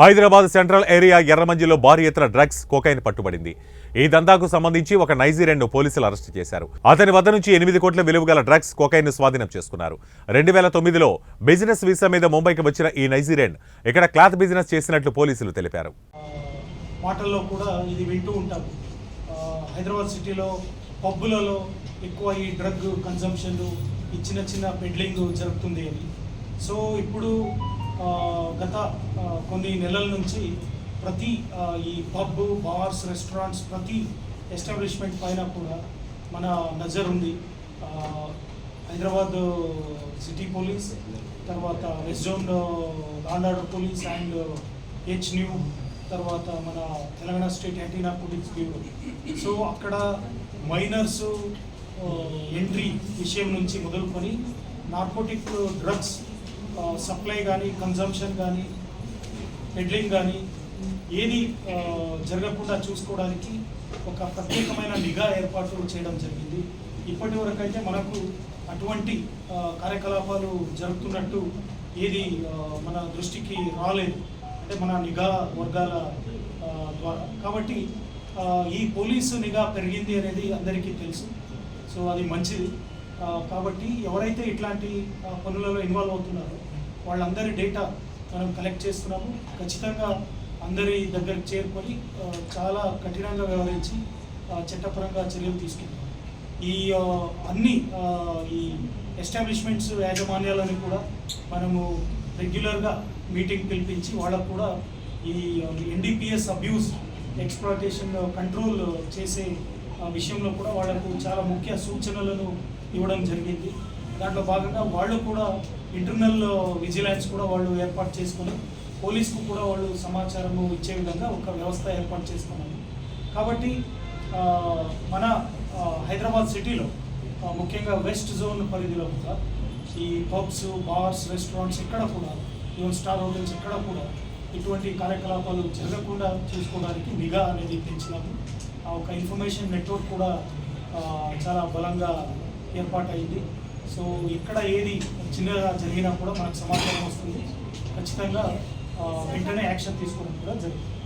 Hyderabad central area ఎర్రమంజిలో భారీ ఎత్తున drugs cocaine పట్టుబడింది. ఈ దందాకు సంబంధించి ఒక నైజీరియన్ను పోలీసులు అరెస్టు చేశారు. అతని వద్ద నుంచి ఎనిమిది కోట్ల విలువ గల డ్రగ్స్ కోకైన్ను స్వాధీనం చేసుకున్నారు. రెండు వేల తొమ్మిదిలో బిజినెస్ వీసా మీద ముంబైకి వచ్చిన ఈ నైజీరియన్ ఇక్కడ క్లాత్ బిజినెస్ చేసినట్లు పోలీసులు తెలిపారు. మాటల్లో కూడా ఇది వింటూ ఉంటాం. హైదరాబాద్ సిటీలో పబ్బులలో ఎక్కువ ఈ డ్రగ్ కన్సంప్షన్ ఈ చిన్న చిన్న పెడ్లింగ్ జరుగుతుంది అని. సో ఇప్పుడు కొన్ని నెలల నుంచి ప్రతి ఈ పబ్ బార్స్ రెస్టారెంట్స్ ప్రతి ఎస్టాబ్లిష్మెంట్ పైన కూడా మన నజర్ ఉంది. హైదరాబాద్ సిటీ పోలీస్ తర్వాత west zone law and order police and H new తర్వాత మన Telangana state anti narcotics bureau. So అక్కడ మైనర్స్ ఎంట్రీ విషయం నుంచి మొదలుకొని నార్కోటిక్ డ్రగ్స్ సప్లై కానీ కన్జంప్షన్ కానీ హెడ్లింగ్ కానీ ఏది జరగకుండా చూసుకోవడానికి ఒక ప్రత్యేకమైన నిఘా ఏర్పాటు చేయడం జరిగింది. ఇప్పటి వరకు అయితే మనకు అటువంటి కార్యకలాపాలు జరుగుతున్నట్టు ఏది మన దృష్టికి రాలేదు. అంటే మన నిఘా వర్గాల ద్వారా. కాబట్టి ఈ పోలీసు నిఘా పెరిగింది అనేది అందరికీ తెలుసు. సో అది మంచిది. కాబట్టి ఎవరైతే ఇట్లాంటి పనులలో ఇన్వాల్వ్ అవుతున్నారో వాళ్ళందరి డేటా మనం కలెక్ట్ చేస్తున్నాము. ఖచ్చితంగా అందరి దగ్గరికి చేరుకొని చాలా కఠినంగా వ్యవహరించి చట్టపరంగా చర్యలు తీసుకుంటాం. ఈ అన్ని ఈ ఎస్టాబ్లిష్మెంట్స్ యాజమాన్యాలను కూడా మనము రెగ్యులర్గా మీటింగ్ పిలిపించి వాళ్ళకు కూడా ఈ ఎన్డీపీఎస్ అబ్యూస్ ఎక్స్ప్లాటేషన్ కంట్రోల్ చేసే విషయంలో కూడా వాళ్ళకు చాలా ముఖ్య సూచనలను ఇవ్వడం జరిగింది. దాంట్లో భాగంగా వాళ్ళు కూడా ఇంటర్నల్ విజిలెన్స్ కూడా వాళ్ళు ఏర్పాటు చేసుకుని పోలీసుకు కూడా వాళ్ళు సమాచారము ఇచ్చే విధంగా ఒక వ్యవస్థ ఏర్పాటు చేసుకున్నాము కాబట్టి మన హైదరాబాద్ సిటీలో ముఖ్యంగా వెస్ట్ జోన్ పరిధిలో కూడా ఈ పబ్స్ బార్స్ రెస్టారెంట్స్ ఎక్కడ కూడా ఈవెన్ స్టార్ హోటల్స్ ఎక్కడ కూడా ఇటువంటి కార్యకలాపాలు జరగకుండా చూసుకోవడానికి నిఘా అనేది పెంచినాము. ఆ ఒక ఇన్ఫర్మేషన్ నెట్వర్క్ కూడా చాలా బలంగా ఏర్పాటైంది సో ఇక్కడ ఏది చిన్నగా జరిగినా కూడా మనకు సమాచారం వస్తుంది. ఖచ్చితంగా వెంటనే యాక్షన్ తీసుకోవడం కూడా జరుగుతుంది.